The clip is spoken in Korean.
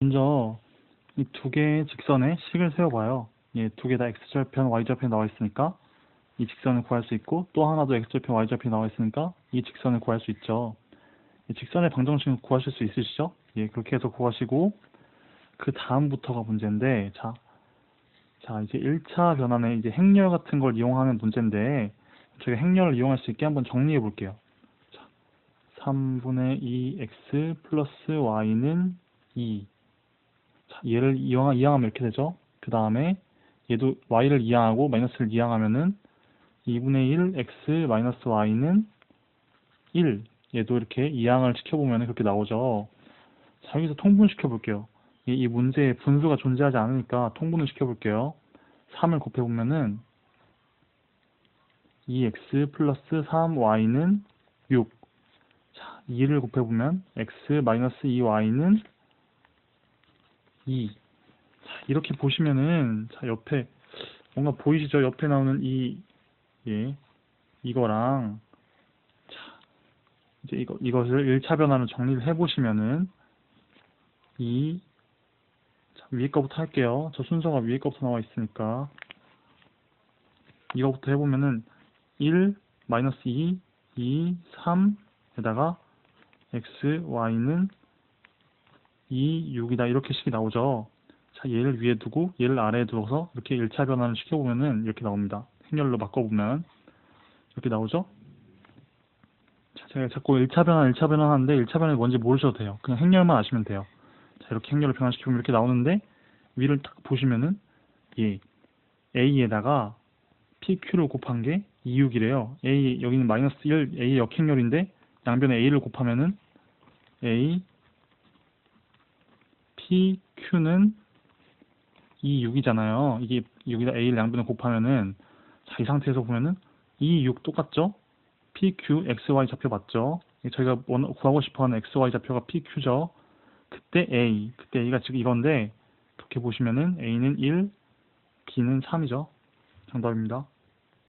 먼저 이 두 개의 직선의 식을 세워봐요. 예, 두 개 다 x절편, y절편 나와 있으니까 이 직선을 구할 수 있고 또 하나도 x절편, y절편 나와 있으니까 이 직선을 구할 수 있죠. 이 직선의 방정식을 구하실 수 있으시죠? 예, 그렇게 해서 구하시고 그 다음부터가 문제인데 자, 자 이제 1차 변환에 이제 행렬 같은 걸 이용하는 문제인데 저희가 행렬을 이용할 수 있게 한번 정리해 볼게요. 자, 3분의 2x 플러스 y는 2 자, 얘를 이항, 이항하면 이렇게 되죠. 그 다음에 얘도 y를 이항하고 마이너스를 이항하면은 2분의 1 x 마이너스 y는 1 얘도 이렇게 이항을 시켜보면 그렇게 나오죠. 자, 여기서 통분시켜 볼게요. 이, 이 문제에 분수가 존재하지 않으니까 통분을 시켜볼게요. 3을 곱해보면은 2x 플러스 3y는 6. 자, 2를 곱해보면 x 마이너스 2y는 2. 자, 이렇게 보시면은, 자, 옆에, 뭔가 보이시죠? 옆에 나오는 이, 예, 이거랑, 자, 이제 이거, 이것을 1차 변화로 정리를 해 보시면은, 이, 자, 위에 거부터 할게요. 저 순서가 위에 거부터 나와 있으니까. 이거부터 해보면은, 1, 마이너스 2, 2, 3에다가 x, y는 2, 6이다 이렇게 식이 나오죠. 자 얘를 위에 두고 얘를 아래에 두어서 이렇게 1차 변환을 시켜보면은 이렇게 나옵니다. 행렬로 바꿔보면 이렇게 나오죠. 자 제가 자꾸 1차 변환, 1차 변환 하는데 1차 변환이 뭔지 모르셔도 돼요. 그냥 행렬만 아시면 돼요. 자 이렇게 행렬을 변환시키면 이렇게 나오는데 위를 딱 보시면은 예 a에다가 pq를 곱한 게 26이래요. a 여기는 마이너스 1 a 역행렬인데 양변에 a를 곱하면은 a PQ는 2, 6이잖아요. 이게 여기다 A를 양변에 곱하면은 자, 이 상태에서 보면은 2, 6 똑같죠? PQ, XY 좌표 맞죠? 저희가 원, 구하고 싶어하는 XY 좌표가 PQ죠. 그때 A, 그때 A가 지금 이건데 이렇게 보시면은 A는 1, B는 3이죠. 정답입니다.